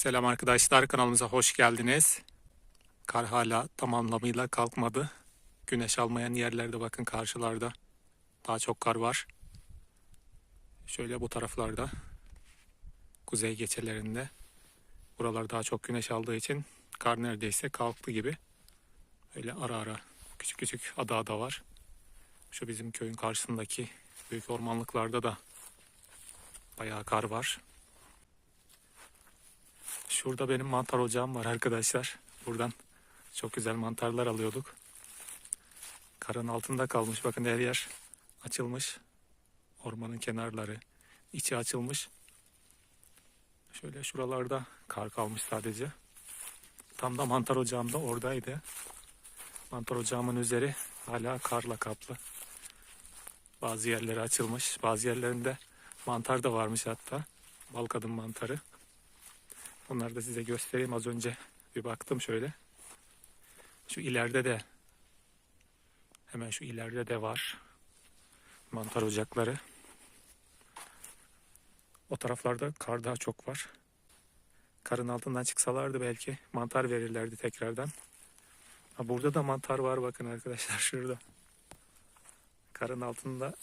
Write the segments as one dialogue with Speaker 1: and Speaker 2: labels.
Speaker 1: Selam arkadaşlar kanalımıza hoş geldiniz. Kar hala tam anlamıyla kalkmadı. Güneş almayan yerlerde bakın karşılarda daha çok kar var. Şöyle bu taraflarda kuzey geçelerinde buralar daha çok güneş aldığı için kar neredeyse kalktı gibi. Öyle ara ara küçük küçük ada ada var. Şu bizim köyün karşısındaki büyük ormanlıklarda da bayağı kar var. Şurada benim mantar ocağım var arkadaşlar. Buradan çok güzel mantarlar alıyorduk. Karın altında kalmış. Bakın her yer açılmış. Ormanın kenarları. içi açılmış. Şöyle şuralarda kar kalmış sadece. Tam da mantar ocağım da oradaydı. Mantar ocağımın üzeri hala karla kaplı. Bazı yerleri açılmış. Bazı yerlerinde mantar da varmış hatta. Bal kadın mantarı. Onları da size göstereyim. Az önce bir baktım şöyle. Şu ileride de hemen şu ileride de var. Mantar ocakları. O taraflarda kar daha çok var. Karın altından çıksalardı belki mantar verirlerdi tekrardan. Ha, burada da mantar var bakın arkadaşlar şurada. Karın altında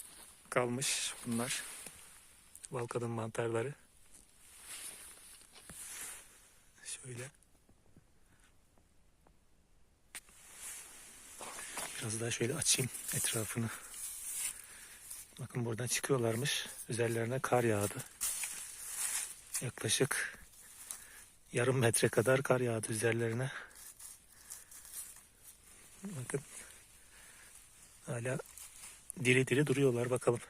Speaker 1: kalmış bunlar. Balkadın mantarları. Şöyle. Biraz daha şöyle açayım etrafını. Bakın buradan çıkıyorlarmış. Üzerlerine kar yağdı. Yaklaşık yarım metre kadar kar yağdı üzerlerine. Bakın. Hala diri diri duruyorlar bakalım.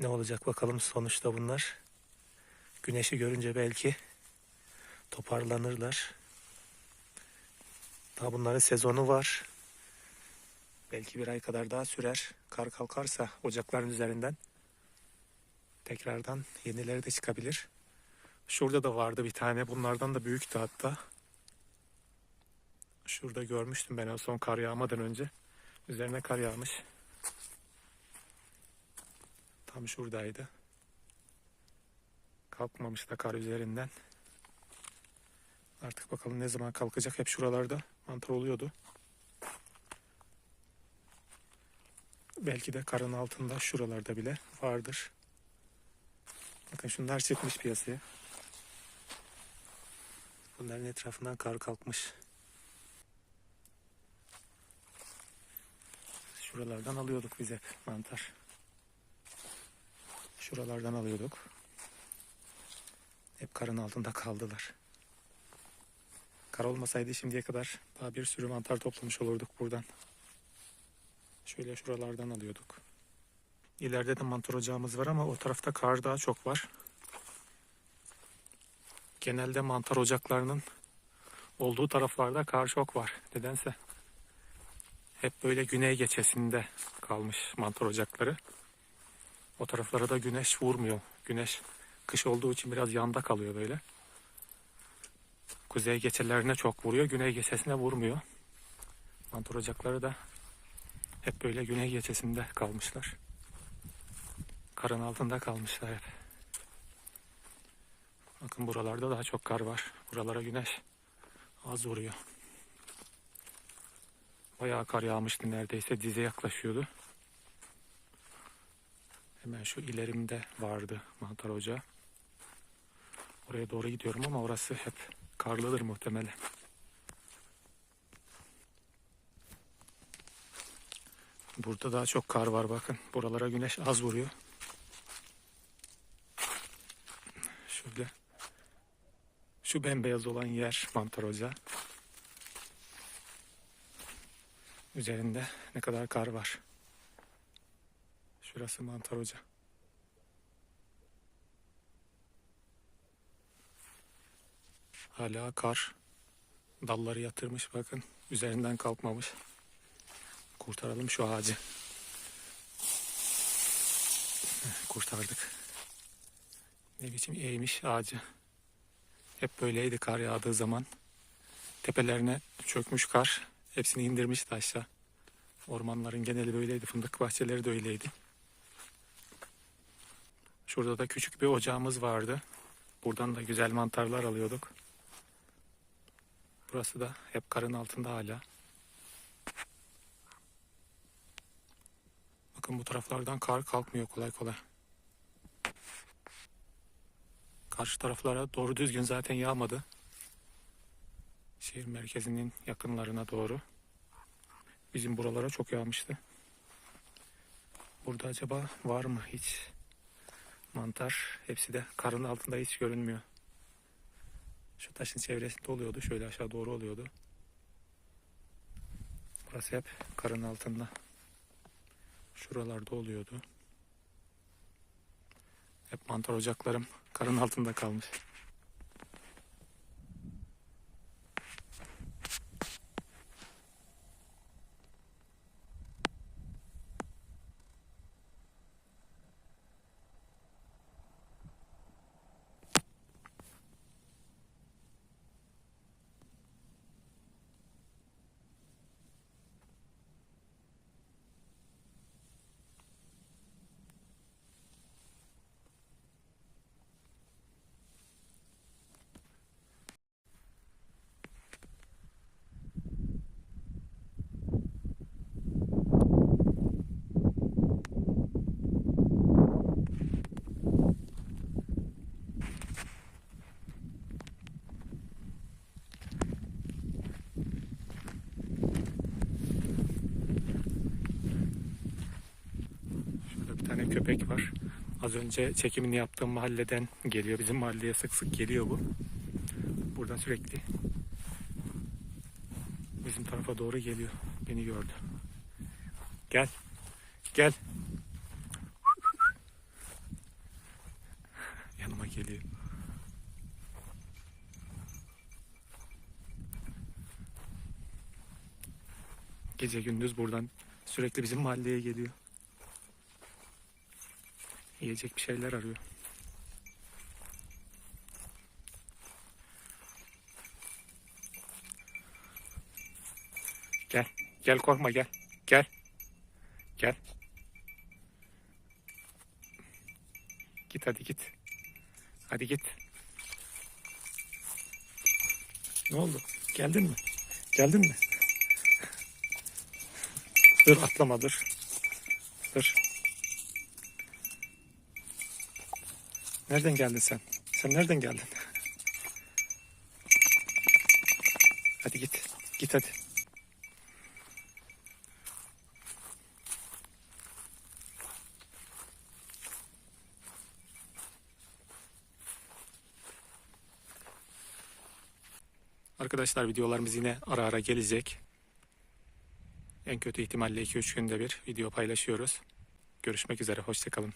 Speaker 1: Ne olacak bakalım sonuçta bunlar. Güneşi görünce belki toparlanırlar. Daha bunların sezonu var. Belki bir ay kadar daha sürer. Kar kalkarsa ocakların üzerinden tekrardan yenileri de çıkabilir. Şurada da vardı bir tane. Bunlardan da büyüktü hatta. Şurada görmüştüm ben en son kar yağmadan önce. Üzerine kar yağmış. Tam şuradaydı. Kalkmamış da kar üzerinden. Artık bakalım ne zaman kalkacak. Hep şuralarda mantar oluyordu. Belki de karın altında şuralarda bile vardır. Bakın şunlar çıkmış piyasaya. Bunların etrafından kar kalkmış. Şuralardan alıyorduk biz hep mantar. Şuralardan alıyorduk. Hep karın altında kaldılar. Kar olmasaydı şimdiye kadar daha bir sürü mantar toplamış olurduk buradan. Şöyle şuralardan alıyorduk. İleride de mantar ocağımız var ama o tarafta kar daha çok var. Genelde mantar ocaklarının olduğu taraflarda kar çok var. Nedense hep böyle güney geçesinde kalmış mantar ocakları. O taraflara da güneş vurmuyor. Güneş kış olduğu için biraz yanda kalıyor böyle. Kuzey geçelerine çok vuruyor. Güney geçesine vurmuyor. Mantar ocakları da hep böyle güney geçesinde kalmışlar. Karın altında kalmışlar hep. Bakın buralarda daha çok kar var. Buralara güneş az vuruyor. Bayağı kar yağmıştı neredeyse dize yaklaşıyordu. Hemen şu ilerimde vardı mantar ocağı. Oraya doğru gidiyorum ama orası hep karlıdır muhtemelen. Burada daha çok kar var bakın. Buralara güneş az vuruyor. Şöyle. Şu bembeyaz olan yer mantar ocağı. Üzerinde ne kadar kar var. Şurası mantar ocağı. Hala kar. Dalları yatırmış bakın. Üzerinden kalkmamış. Kurtaralım şu ağacı. Kurtardık. Ne biçim eğmiş ağacı. Hep böyleydi kar yağdığı zaman. Tepelerine çökmüş kar. Hepsini indirmişti aşağı. Ormanların geneli böyleydi. Fındık bahçeleri de öyleydi. Şurada da küçük bir ocağımız vardı. Buradan da güzel mantarlar alıyorduk. Burası da hep karın altında hala. Bakın bu taraflardan kar kalkmıyor kolay kolay. Karşı taraflara doğru düzgün zaten yağmadı. Şehir merkezinin yakınlarına doğru. Bizim buralara çok yağmıştı. Burada acaba var mı hiç mantar? Hepsi de karın altında hiç görünmüyor. Şu taşın çevresinde oluyordu. Şöyle aşağı doğru oluyordu. Burası hep karın altında. Şuralarda oluyordu. Hep mantar ocaklarım karın altında kalmış. Tane köpek var. Az önce çekimini yaptığım mahalleden geliyor. Bizim mahalleye sık sık geliyor bu. Buradan sürekli bizim tarafa doğru geliyor. Beni gördü. Gel. Gel. Yanıma geliyor. Gece gündüz buradan sürekli bizim mahalleye geliyor. Yiyecek bir şeyler arıyor. Gel. Gel korkma gel. Gel. Gel. Git hadi git. Hadi git. Ne oldu? Geldin mi? Geldin mi? Dur atlama dur. Dur. Nereden geldin sen? Sen nereden geldin? Hadi git. Git hadi. Arkadaşlar videolarımız yine ara ara gelecek. En kötü ihtimalle 2-3 günde bir video paylaşıyoruz. Görüşmek üzere. Hoşçakalın.